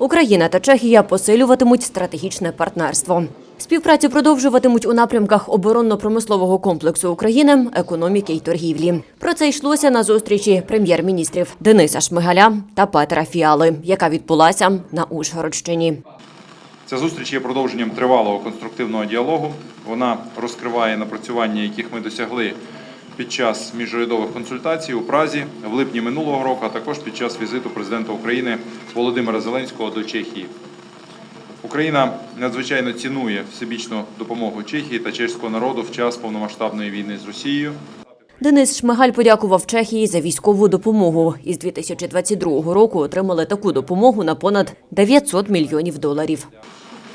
Україна та Чехія посилюватимуть стратегічне партнерство. Співпрацю продовжуватимуть у напрямках оборонно-промислового комплексу України, економіки й торгівлі. Про це йшлося на зустрічі прем'єр-міністрів Дениса Шмигаля та Петра Фіали, яка відбулася на Ужгородщині. Ця зустріч є продовженням тривалого конструктивного діалогу. Вона розкриває напрацювання, яких ми досягли під час міжурядових консультацій у Празі в липні минулого року, а також під час візиту президента України Володимира Зеленського до Чехії. Україна надзвичайно цінує всебічну допомогу Чехії та чеського народу в час повномасштабної війни з Росією. Денис Шмигаль подякував Чехії за військову допомогу. Із 2022 року отримали таку допомогу на понад 900 мільйонів доларів.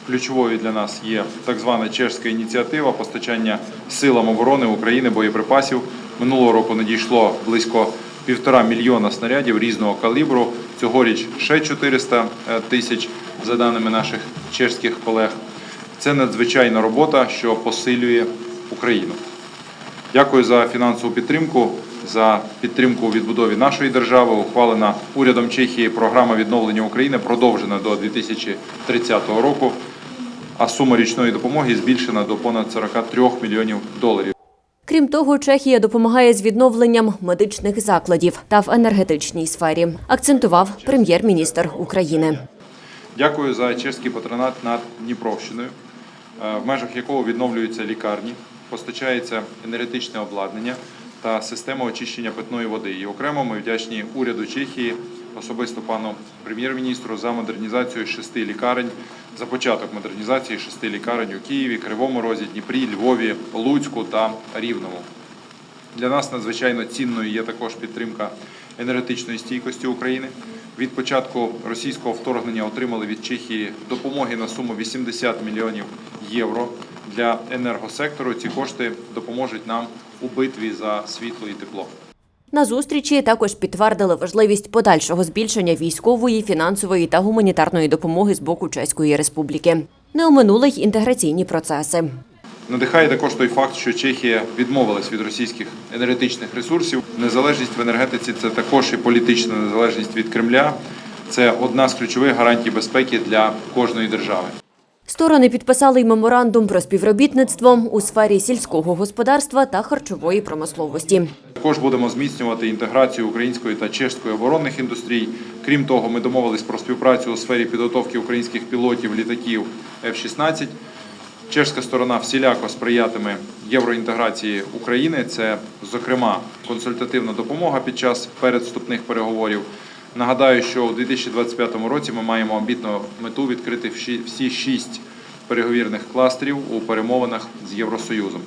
Ключовою для нас є так звана чешська ініціатива постачання силам оборони України боєприпасів. Минулого року надійшло близько півтора мільйона снарядів різного калібру. Цьогоріч ще 400 тисяч, за даними наших чешських колег. Це надзвичайна робота, що посилює Україну. Дякую за фінансову підтримку, за підтримку у відбудові нашої держави. Ухвалена урядом Чехії програма відновлення України продовжена до 2030 року, а сума річної допомоги збільшена до понад 43 мільйонів доларів. Крім того, Чехія допомагає з відновленням медичних закладів та в енергетичній сфері, акцентував прем'єр-міністр України. Дякую за чеський патронат над Дніпровщиною, е, в межах якого відновлюються лікарні, постачається енергетичне обладнання та система очищення питної води. І окремо ми вдячні уряду Чехії, особисто пану прем'єр-міністру за модернізацію шести лікарень, за початок модернізації шести лікарень у Києві, Кривому Розі, Дніпрі, Львові, Луцьку та Рівному. Для нас надзвичайно цінною є також підтримка енергетичної стійкості України. Від початку російського вторгнення отримали від Чехії допомоги на суму 80 мільйонів євро для енергосектору. Ці кошти допоможуть нам у битві за світло і тепло. На зустрічі також підтвердили важливість подальшого збільшення військової, фінансової та гуманітарної допомоги з боку Чеської Республіки. Не оминули й інтеграційні процеси. Надихає також той факт, що Чехія відмовилась від російських енергетичних ресурсів. Незалежність в енергетиці це також і політична незалежність від Кремля. Це одна з ключових гарантій безпеки для кожної держави. Сторони підписали й меморандум про співробітництво у сфері сільського господарства та харчової промисловості. Також будемо зміцнювати інтеграцію української та чешської оборонних індустрій. Крім того, ми домовились про співпрацю у сфері підготовки українських пілотів літаків F-16. Чешська сторона всіляко сприятиме євроінтеграції України. Це, зокрема, консультативна допомога під час передступних переговорів. Нагадаю, що у 2025 році ми маємо амбітну мету відкрити всі- шість переговірних кластерів у перемовинах з Євросоюзом.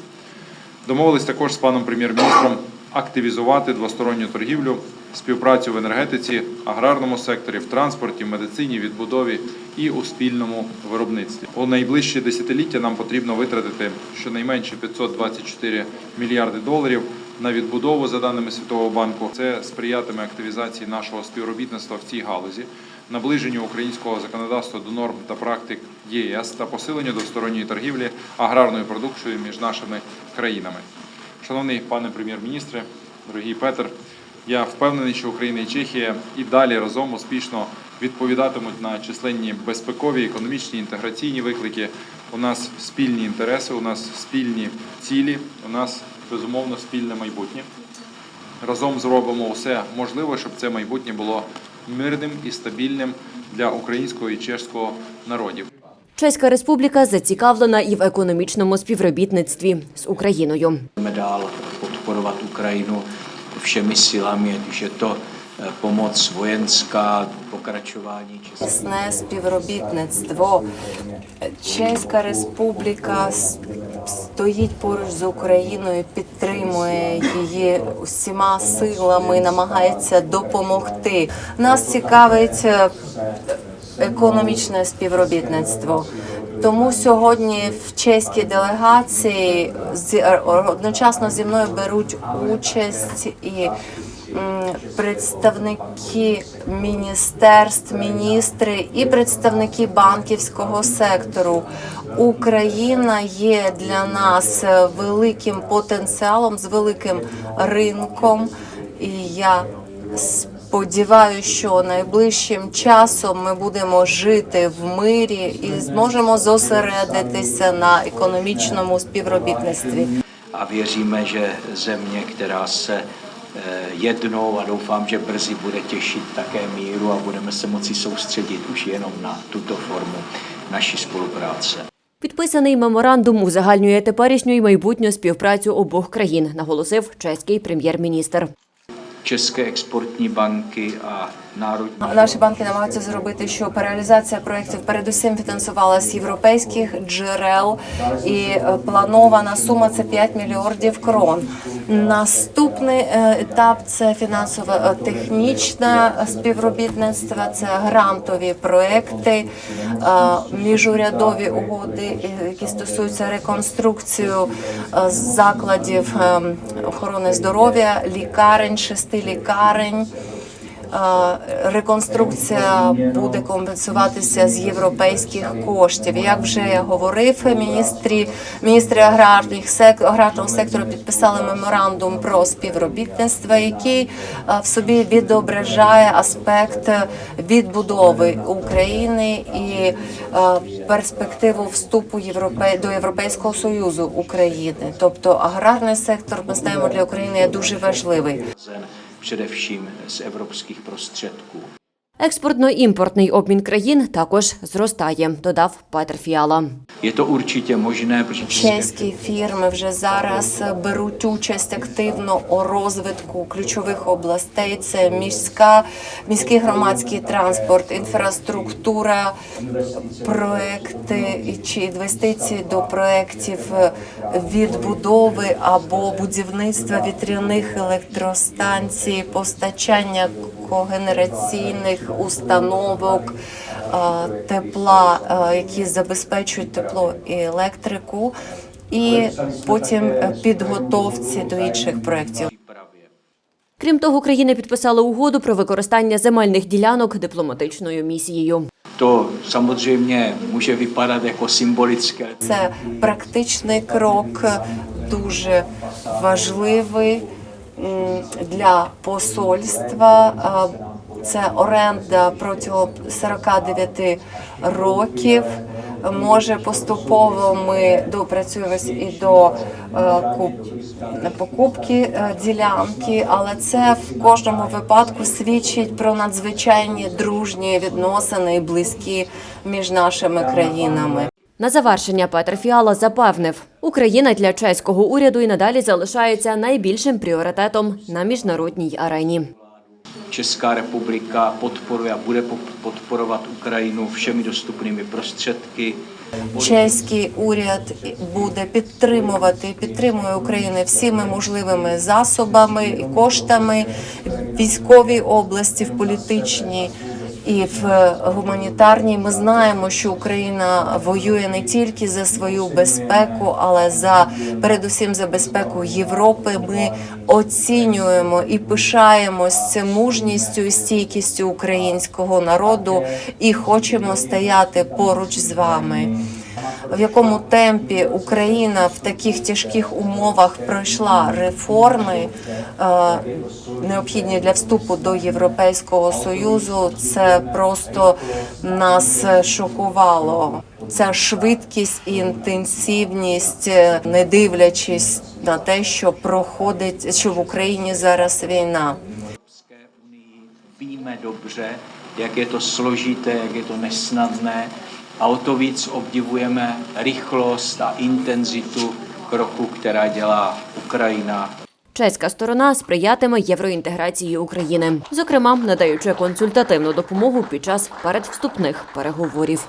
Домовились також з паном прем'єр-міністром активізувати двосторонню торгівлю, співпрацю в енергетиці, аграрному секторі, в транспорті, в медицині, відбудові і у спільному виробництві. У найближчі десятиліття нам потрібно витратити щонайменше 524 мільярди доларів на відбудову за даними Світового банку. Це сприятиме активізації нашого співробітництва в цій галузі, наближенню українського законодавства до норм та практик ЄС та посиленню двосторонньої торгівлі аграрною продукцією між нашими країнами. Шановний пане прем'єр-міністре, дорогий Петр, я впевнений, що Україна і Чехія і далі разом успішно відповідатимуть на численні безпекові, економічні, інтеграційні виклики. У нас спільні інтереси, у нас спільні цілі, у нас безумовно спільне майбутнє. Разом зробимо все можливе, щоб це майбутнє було мирним і стабільним для українського і чешського народів. Чеська республіка зацікавлена і в економічному співробітництві з Україною. Budeme dál podporovat Ukrajinu všemi silami, ať už je to české Тісне співробітництво. Чеська республіка стоїть поруч з Україною, підтримує її усіма силами, намагається допомогти. Нас цікавить економічне співробітництво. Тому сьогодні в чеській делегації одночасно зі мною беруть участь і представники міністерств, міністри і представники банківського сектору. Україна є для нас великим потенціалом з великим ринком, і я сподіваюся, що найближчим часом ми будемо жити в мирі і зможемо зосередитися на економічному співробітництві. Věříme, že země, která se eh, jednou a doufám, že brzy bude těšit také míru a budeme se moci soustředit už jenom na tuto formu naší spolupráce. Підписаний меморандум узагальнює теперішню і майбутню співпрацю обох країн, наголосив чеський прем'єр-міністр. České exportní banky a Наші банки намагаються зробити, щоб реалізація проєктів передусім фінансувалася з європейських джерел, і е, планована сума це 5 мільярдів крон. Наступний е, етап це фінансово-технічне співробітництво, це грантові проекти, е, міжурядові угоди, які стосуються реконструкцію е, закладів е, охорони здоров'я, лікарень, шести лікарень. Реконструкція буде компенсуватися з європейських коштів. Як вже я говорив, міністрі міністри аграрних сек, аграрного сектору підписали меморандум про співробітництво, який в собі відображає аспект відбудови України і перспективу вступу Європе... до Європейського союзу України. Тобто аграрний сектор ми знаємо для України є дуже важливий. Především z evropských prostředků. Експортно-імпортний обмін країн також зростає, додав Петр Фіала. Чеські фірми вже зараз беруть участь активно у розвитку ключових областей. Це міська, міський громадський транспорт, інфраструктура, проекти чи інвестиції до проєктів відбудови або будівництва вітряних електростанцій, постачання когенераційних установок. Тепла, які забезпечують тепло і електрику, і потім е, підготовці до інших проєктів. Крім того, країни підписали угоду про використання земельних ділянок дипломатичною місією. To samozřejmě může vypadat jako symbolické, Це практичний крок, дуже важливий для посольства. Це оренда протягом 49 років. Може, поступово ми допрацюємось і до е, покупки е, ділянки, але це в кожному випадку свідчить про надзвичайні дружні відносини і близькі між нашими країнами. На завершення Петр Фіала запевнив, Україна для чеського уряду і надалі залишається найбільшим пріоритетом на міжнародній арені. Česká republika podporuje a bude po- podporovat Ukrajinu všemi dostupnými prostředky. Чеський уряд буде підтримувати, підтримує Україну всіми можливими засобами і коштами в військовій області, в політичній і в гуманітарній. Ми знаємо, що Україна воює не тільки за свою безпеку, але за передусім за безпеку Європи. Ми оцінюємо і пишаємось мужністю і стійкістю українського народу і хочемо стояти поруч з вами. В якому темпі Україна в таких тяжких умовах пройшла реформи, е, необхідні для вступу до Європейського союзу, це просто нас шокувало. Ця швидкість і інтенсивність, е, не дивлячись на те, що проходить, що в Україні зараз війна. Víme dobře, jak je to složité, jak je to nesnadné a o to víc obdivujeme rychlost a intenzitu kroku, která dělá Ukrajina Чеська сторона сприятиме євроінтеграції України, зокрема надаючи консультативну допомогу під час передвступних переговорів.